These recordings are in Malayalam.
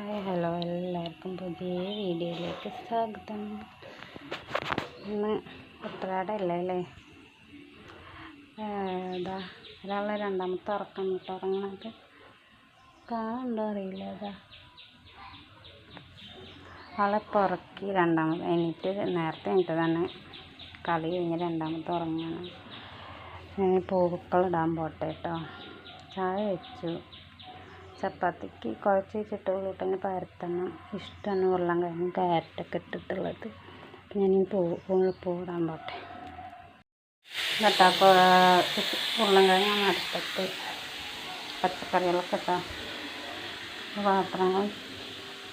ഹായ് ഹലോ എല്ലാവർക്കും പുതിയ വീഡിയോയിലേക്ക് സ്വാഗതം. ഇന്ന് ഉത്രാടല്ലേ അല്ലേ ഇതാ ഒരാളെ രണ്ടാമത്തെ ഉറക്കം കിട്ടും ഉറങ്ങണത് കാണുണ്ടോ അറിയില്ല ഇതാ. ആളെപ്പോൾ ഉറക്കി രണ്ടാമത് എനിക്ക് നേരത്തെ എനിക്ക് തന്നെ കളി കഴിഞ്ഞ് രണ്ടാമത്തെ ഉറങ്ങണം. പൂക്കളിടാൻ പോട്ടെ കേട്ടോ. ചായ വെച്ചു. ചപ്പാത്തിക്ക് കുഴച്ച് വെച്ചിട്ട് ഉരുളക്കിഴങ്ങ് പരത്തണം. ഇഷ്ടമാണ് ഉരുളക്കിഴങ്ങും ക്യാരറ്റൊക്കെ ഇട്ടിട്ടുള്ളത്. ഞാൻ പൂ പൂവിടാൻ പോട്ടെ. കേട്ടോ ഉരുളക്കിഴങ്ങാണ് അടുപ്പത്ത് പച്ചക്കറികളൊക്കെ ഇട്ടോ. പാത്രങ്ങൾ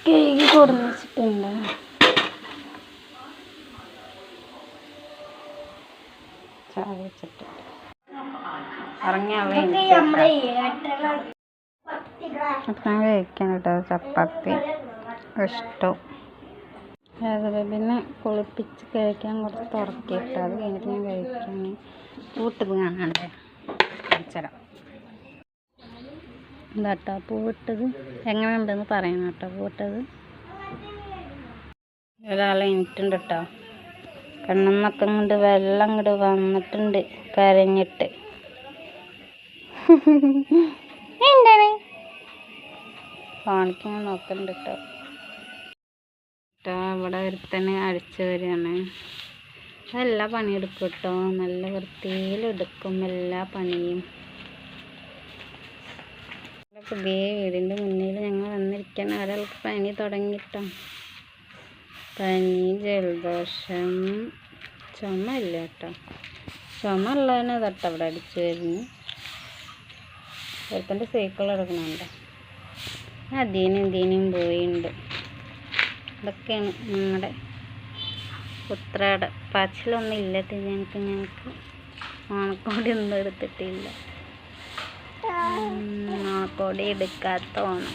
കേക്ക് കൊടുന്ന് വെച്ചിട്ടുണ്ട്. ചായ വെച്ചിട്ട് ഇറങ്ങിയാളെ അപ്പം കഴിക്കണം കേട്ടോ ചപ്പാത്തി. ഇഷ്ടം. പിന്നെ കുളിപ്പിച്ച് കഴിക്കാൻ കുറച്ച് തുറക്കിയിട്ട് അത് കഴിഞ്ഞിട്ട് ഞാൻ കഴിക്കാൻ പൂട്ടത് കാണാണ്ട് കഴിച്ചരാം ഇതാട്ടോ പൂവിട്ടത് എങ്ങനെയുണ്ടെന്ന് പറയണം കേട്ടോ പൂവിട്ടത് ഒരാളെ എനിക്കുണ്ട് കേട്ടോ കണ്ണെന്നൊക്കെ ഇങ്ങോട്ട് വെള്ളം ഇങ്ങോട്ട് വന്നിട്ടുണ്ട് കരഞ്ഞിട്ട്. എന്താണ്? കാണിക്കാൻ നോക്കുന്നുണ്ട് കേട്ടോ കേട്ടോ ഇവിടെ ഒരുത്തന്നെ അടിച്ചു വരികയാണ് എല്ലാ പണിയെടുക്കും കേട്ടോ നല്ല വൃത്തിയിലെടുക്കും എല്ലാ പണിയും. പുതിയ വീടിന്റെ മുന്നിൽ ഞങ്ങൾ വന്നിരിക്കാൻ ഒരാൾക്ക് പനി തുടങ്ങിട്ടോ പനി ജലദോഷം ചുമ ഇല്ല കേട്ടോ ചുമ ഉള്ളതിനെ തട്ടവിടെ അടിച്ചു വരുന്നു ഒരുത്തന്റെ സൈക്കിൾ എടുക്കണുണ്ടോ. അതീനും ഇതിനും പോയിണ്ട്. ഇതൊക്കെയാണ് ഞങ്ങളുടെ പുത്രയുടെ പച്ചിലൊന്നും ഇല്ലത്തി ഞങ്ങൾക്ക് ഞങ്ങൾക്ക് ഓണക്കോടി ഒന്നും എടുത്തിട്ടില്ല. ഓണക്കോടി എടുക്കാത്ത ഓണം.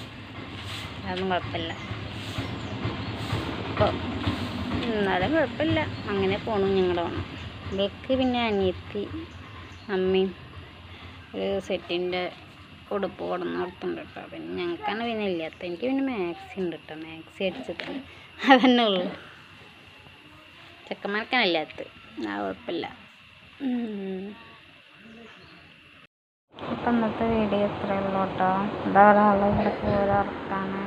അതൊന്നും കുഴപ്പമില്ല. അപ്പോൾ എന്നാലും കുഴപ്പമില്ല. അങ്ങനെ പോണു ഞങ്ങളുടെ ഓണം. ഇവൾക്ക് പിന്നെ അനിയത്തി അമ്മയും ഒരു സെറ്റിന്റെ ഉടുപ്പ് കൊടുന്ന് കൊടുത്തുണ്ട് കേട്ടോ. പിന്നെ ഞങ്ങൾക്കാണ് പിന്നെ ഇല്ലാത്ത എനിക്ക് പിന്നെ മാക്സി ഉണ്ട് കേട്ടോ. മാക്സി അടിച്ചിട്ടുണ്ട് അതന്നെ ഉള്ളു. ചെക്കന്മാർക്കാണ് ഇല്ലാത്തത്. ആ കുഴപ്പമില്ല. അപ്പം ഇന്നത്തെ വീഡിയോ ഇത്രയേ ഉള്ളൂ കേട്ടോ. എന്താ ഒരാളെ ഇവിടെ പോരറക്കാണ്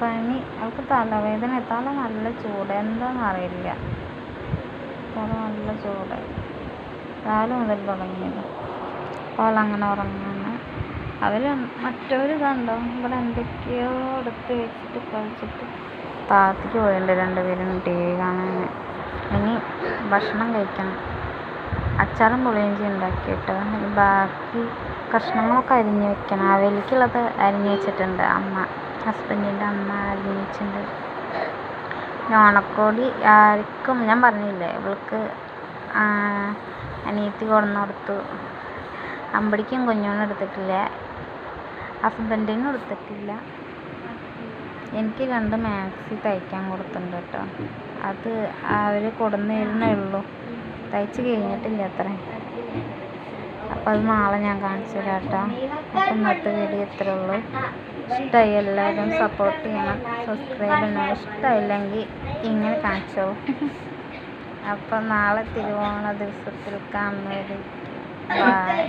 പനി അവൾക്ക് തലവേദന. തല നല്ല ചൂട്. എന്താണെന്ന് അറിയില്ല. തല നല്ല ചൂട്. രാവിലെ മുതൽ തുടങ്ങിയത്. അങ്ങനെ ഉറങ്ങുന്നു അവർ മറ്റൊരു കണ്ടോ? ഇവിടെ എന്തൊക്കെയോ എടുത്ത് വെച്ചിട്ട് കളിച്ചിട്ട് താഴത്തേക്ക് പോയിട്ടുണ്ട് രണ്ടുപേരും ടി വി കാണാൻ ഇനി ഭക്ഷണം കഴിക്കണം. അച്ചാറും പുളിയിഞ്ചി ഉണ്ടാക്കിയിട്ട് ബാക്കി കഷ്ണങ്ങളൊക്കെ അരിഞ്ഞ് വെക്കണം. അവലിക്കുള്ളത് അരിഞ്ഞ് വെച്ചിട്ടുണ്ട് അമ്മ. ഹസ്ബൻഡിന്റെ അമ്മ അരിഞ്ഞ് വെച്ചിട്ടുണ്ട്. ഓണക്കോടി ആർക്കും ഞാൻ പറഞ്ഞില്ലേ ഇവൾക്ക് അനിയത്തി കൊണ്ടുവന്ന് കൊടുത്തു അമ്പടിക്കും കുഞ്ഞോനും എടുത്തിട്ടില്ല. ഹസ്ബൻഡിനും എടുത്തിട്ടില്ല എനിക്ക് രണ്ട് മാക്സി തയ്ക്കാൻ കൊടുത്തിട്ടുണ്ട് കേട്ടോ. അത് അവർ കൊടുന്നിരുന്നേ ഉള്ളൂ. തയ്ച്ച് കഴിഞ്ഞിട്ടില്ല അത്ര. അപ്പോൾ അത് നാളെ ഞാൻ കാണിച്ചു തരാം കേട്ടോ. അപ്പം ഇന്നത്തെ വീഡിയോ ഇത്രേ ഉള്ളൂ. ഇഷ്ടമായി എല്ലാവരും സപ്പോർട്ട് ചെയ്യണം. സബ്സ്ക്രൈബ് ചെയ്യണം. ഇഷ്ടമില്ലെങ്കിൽ ഇങ്ങനെ കാണിച്ചോ. അപ്പം നാളെ തിരുവോണ ദിവസത്തിൽ കാണുന്നവർ ബായ്